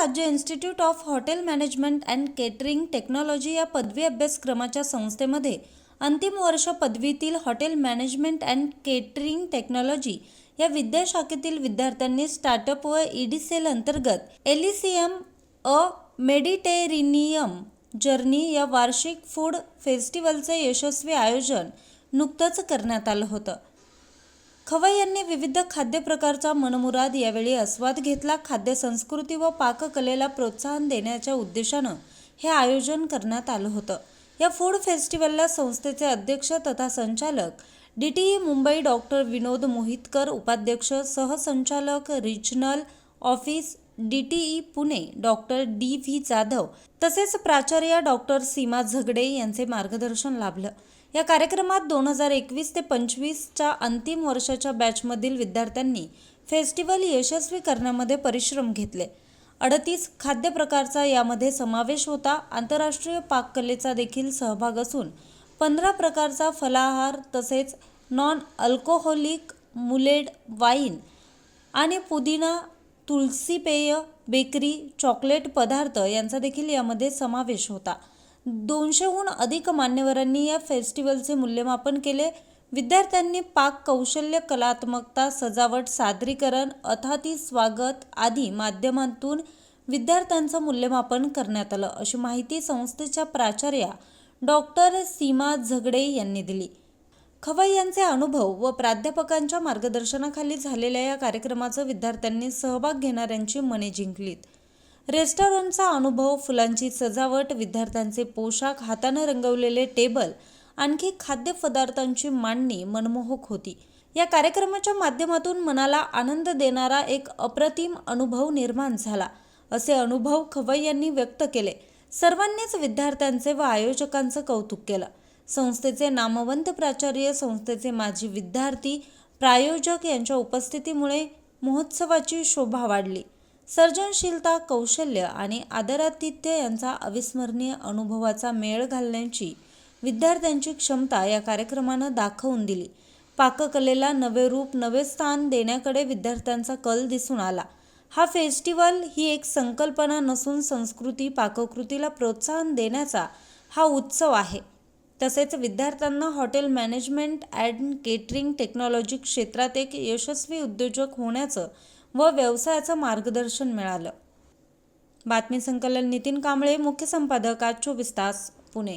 राज्य institute of hotel management and catering technology या पदवी अभ्यासक्रमाच्या संस्थेमध्ये अंतिम वर्ष पदवीतील hotel management and catering technology या विद्याशाखेतील विद्यार्थ्यांनी स्टार्टअप व ईडीसेल अंतर्गत एलिसियम अ मेडिटेरिनियम जर्नी या वार्षिक फूड फेस्टिवलचे यशस्वी आयोजन नुकतंच करण्यात आलं होतं. खवई यांनी विविध खाद्यप्रकारचा मनमुराद यावेळी आस्वाद घेतला. खाद्य संस्कृती व पाककलेला प्रोत्साहन देण्याच्या उद्देशानं हे आयोजन करण्यात आलं होतं. या फूड फेस्टिवलला संस्थेचे अध्यक्ष तथा संचालक D T E Mumbai doctor Vinod Mohitkar उपाध्यक्ष सहसंचालक regional office D T E Pune doctor D V Jadhav तसेच प्राचार्य डॉक्टर सीमा झगडे यांचे मार्गदर्शन लाभलं. या कार्यक्रमात दोन हजार एकवीस ते पंचवीसच्या अंतिम वर्षाच्या बॅचमधील विद्यार्थ्यांनी फेस्टिवल यशस्वी करण्यामध्ये परिश्रम घेतले. अडतीस खाद्य प्रकारचा यामध्ये समावेश होता. आंतरराष्ट्रीय पाककलेचा देखील सहभाग असून पंधरा प्रकारचा फलाहार तसेच नॉन अल्कोहोलिक मुलेड वाईन आणि पुदिना तुलसी पेय बेकरी चॉकलेट पदार्थ यांचा देखील यामध्ये समावेश होता. दोनशेहून अधिक मान्यवरांनी या फेस्टिवलचे मूल्यमापन केले. विद्यार्थ्यांनी पाक कौशल्य कलात्मकता सजावट सादरीकरण अथाती स्वागत आदी माध्यमातून विद्यार्थ्यांचं मूल्यमापन करण्यात आलं. अशी माहिती संस्थेच्या प्राचार्या डॉक्टर सीमा झगडे यांनी दिली. खवई यांचे अनुभव व प्राध्यापकांच्या मार्गदर्शनाखाली झालेल्या या कार्यक्रमाचं विद्यार्थ्यांनी सहभाग घेणाऱ्यांची मने जिंकलीत. रेस्टॉरंटचा अनुभव फुलांची सजावट विद्यार्थ्यांचे पोशाख हातानं रंगवलेले टेबल आणखी खाद्यपदार्थांची मांडणी मनमोहक होती. या कार्यक्रमाच्या माध्यमातून मनाला आनंद देणारा एक अप्रतिम अनुभव निर्माण झाला असे अनुभव खवई यांनी व्यक्त केले. सर्वांनीच विद्यार्थ्यांचे व आयोजकांचं कौतुक केलं. संस्थेचे नामवंत प्राचार्य संस्थेचे माजी विद्यार्थी प्रायोजक यांच्या उपस्थितीमुळे महोत्सवाची शोभा वाढली. सर्जनशीलता कौशल्य आणि आदरातिथ्य यांचा अविस्मरणीय अनुभवाचा मेळ घालण्याची विद्यार्थ्यांची क्षमता या कार्यक्रमानं दाखवून दिली. पाककलेला नवे रूप नवे स्थान देण्याकडे विद्यार्थ्यांचा कल दिसून आला. हा फेस्टिवल ही एक संकल्पना नसून संस्कृती पाककृतीला प्रोत्साहन देण्याचा हा उत्सव आहे. तसेच विद्यार्थ्यांना hotel management and catering technology क्षेत्रात एक यशस्वी उद्योजक होण्याचं व व्यवसायाचं मार्गदर्शन मिळालं. बातमी संकलन नितीन कांबळे मुख्य संपादक आज चोवीस तास पुणे.